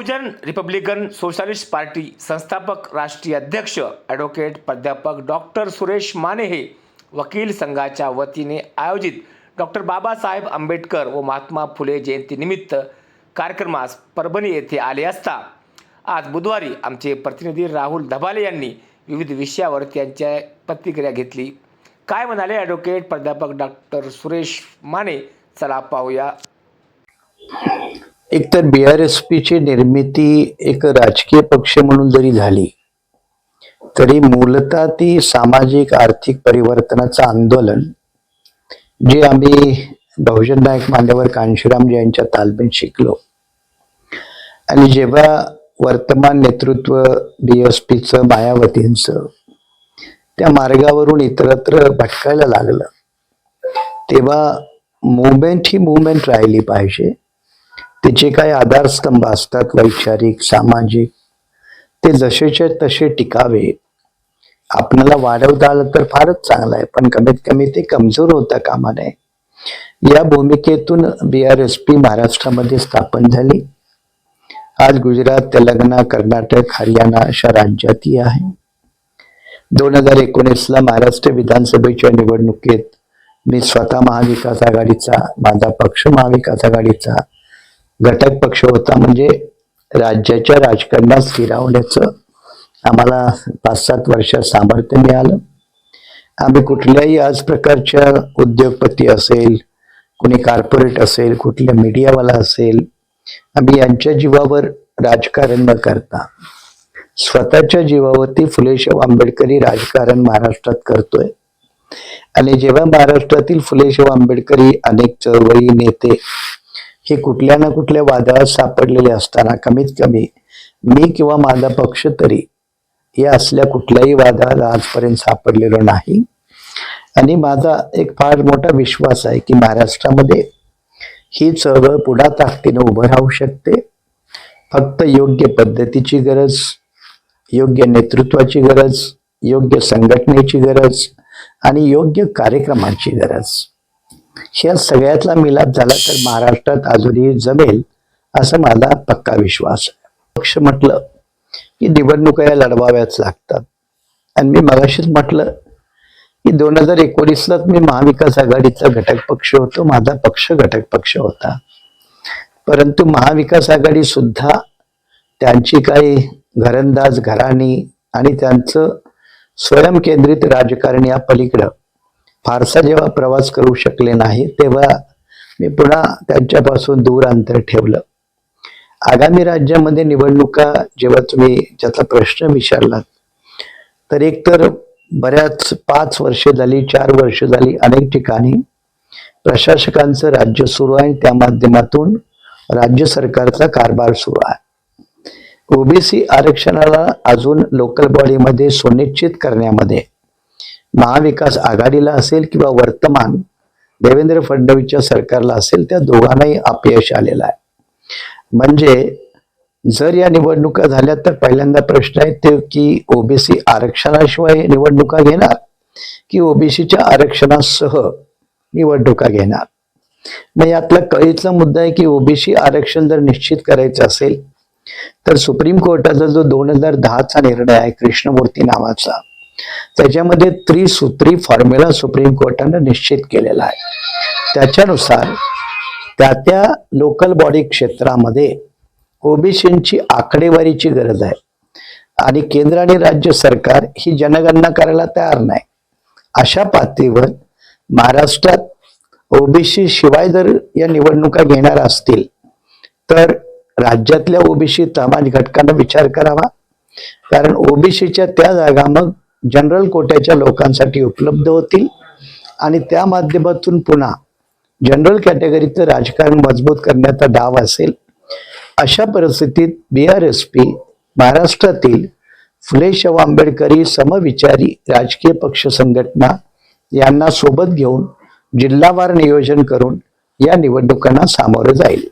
बहुजन Republican socialist party संस्थापक राष्ट्रीय अध्यक्ष ॲडव्होकेट प्राध्यापक डॉक्टर सुरेश माने हे वकील संघाच्या वतीने आयोजित डॉक्टर बाबासाहेब आंबेडकर व महात्मा फुले जयंतीनिमित्त कार्यक्रमास परभणी येथे आले असता. आज बुधवारी आमचे प्रतिनिधी राहुल धबाले यांनी विविध विषयावर त्यांच्या प्रतिक्रिया घेतली. काय म्हणाले ॲडव्होकेट प्राध्यापक डॉक्टर सुरेश माने? चला पाहूया. एकतर बी आर एस पीची निर्मिती एक राजकीय पक्ष म्हणून जरी झाली तरी मूलतः ती सामाजिक आर्थिक परिवर्तनाचं आंदोलन जे आम्ही बहुजन नायक मान्यवर कांशीराम यांच्या तालमीत शिकलो. आणि जेव्हा वर्तमान नेतृत्व बी एस पीचं मायावतींचं त्या मार्गावरून इतरत्र भटकायला लागलं तेव्हा मुवमेंट ही मुवमेंट राहिली पाहिजे. तिचे काही आधारस्तंभ असतात वैचारिक सामाजिक. ते जसेचे तसे टिकावे. आपल्याला वाढवता आलं तर फारच चांगलं आहे पण कमीत कमी ते कमजोर होता कामा नये या भूमिकेतून बी आर एस पी महाराष्ट्रामध्ये स्थापन झाली. आज गुजरात तेलंगणा कर्नाटक हरियाणा अशा राज्यातही आहे. दोन हजार एकोणीसला महाराष्ट्र विधानसभेच्या निवडणुकीत मी स्वतः महाविकास आघाडीचा माझा पक्ष महाविकास आघाडीचा घटक पक्ष होता म्हणजे राज्याच्या राजकारणात स्थिरावण्याचं आम्हाला पाच सात वर्षात सामर्थ्य मिळालं. आम्ही कुठल्याही आज प्रकारच्या उद्योगपती असेल कुणी कॉर्पोरेट असेल कुठल्या मीडियावाला असेल आम्ही यांच्या जीवावर राजकारण न करता स्वतःच्या जीवावरती फुलेशाह आंबेडकरी राजकारण महाराष्ट्रात करतोय. आणि जेव्हा महाराष्ट्रातील फुलेशाह आंबेडकरी अनेक चळवळी नेते हे कुठल्या ना कुठल्या वादळात सापडलेले असताना कमीत कमी मी किंवा माझा पक्ष तरी या असल्या कुठल्याही वादात आजपर्यंत सापडलेलो नाही. आणि माझा एक फार मोठा विश्वास आहे की महाराष्ट्रामध्ये ही चळवळ पुन्हा ताकदीनं उभं राहू शकते. फक्त योग्य पद्धतीची गरज योग्य नेतृत्वाची गरज योग्य संघटनेची गरज आणि योग्य कार्यक्रमांची गरज. ह्या सगळ्यातला मिलाप झाला तर महाराष्ट्रात अजूनही जमेल असा माझा पक्का विश्वास आहे. पक्ष म्हटलं की निवडणुका या लढवाव्याच लागतात. आणि मी मगाशीच म्हटलं की दोन हजार एकोणीसलाच मी महाविकास आघाडीचा घटक पक्ष होतो माझा पक्ष घटक पक्ष होता. परंतु महाविकास आघाडी सुद्धा त्यांची काही घरंदाज घराणी आणि त्यांचं स्वयंकेंद्रित राजकारण या पलीकडं फारसा जेव्हा प्रवास करू शकले नाही तेव्हा मी पुन्हा त्यांच्यापासून दूर अंतर ठेवलं. आगामी राज्यामध्ये निवडणुका जेव्हा तुम्ही ज्याचा प्रश्न विचारलात तर एक तर बऱ्याच पाच वर्ष झाली चार वर्ष झाली अनेक ठिकाणी प्रशासकांचं राज्य सुरू आहे त्या माध्यमातून राज्य सरकारचा कारभार सुरू आहे. ओबीसी आरक्षणाला अजून लोकल बॉडीमध्ये सुनिश्चित करण्यामध्ये महाविकास आघाडीला असेल किंवा वर्तमान देवेंद्र फडणवीसच्या सरकारला असेल त्या दोघांनाही अपयश आलेलं आहे. म्हणजे जर या निवडणुका झाल्या तर पहिल्यांदा प्रश्न आहे ते की ओबीसी आरक्षणाशिवाय निवडणुका घेणार की ओबीसीच्या आरक्षणासह निवडणुका घेणार? मग यातला कळीचा मुद्दा आहे की ओबीसी आरक्षण जर निश्चित करायचं असेल तर सुप्रीम कोर्टाचा जो दोन हजार दहाचा निर्णय आहे कृष्णमूर्ती नावाचा त्याच्यामध्ये त्रिसूत्री फॉर्म्युला सुप्रीम कोर्टानं निश्चित केलेला आहे. त्याच्यानुसार त्या त्या लोकल बॉडी क्षेत्रामध्ये ओबीसींची आकडेवारीची गरज आहे. आणि केंद्र आणि राज्य सरकार ही जनगणना करायला तयार नाही. अशा पातळीवर महाराष्ट्रात ओबीसी शिवाय जर या निवडणुका घेणार असतील तर राज्यातल्या ओबीसी समाज घटकांना विचार करावा. कारण ओबीसीच्या त्या जागा मग जनरल कोट्याच्या लोकांसाठी उपलब्ध होतील. आणि त्या माध्यमातून पुन्हा जनरल कॅटेगरीचं राजकारण मजबूत करण्याचा डाव असेल. अशा परिस्थितीत बी आर एस पी महाराष्ट्रातील फुले शाहू आंबेडकरी समविचारी राजकीय पक्ष संघटना यांना सोबत घेऊन जिल्हावार नियोजन करून या निवडणुकांना सामोरं जाईल.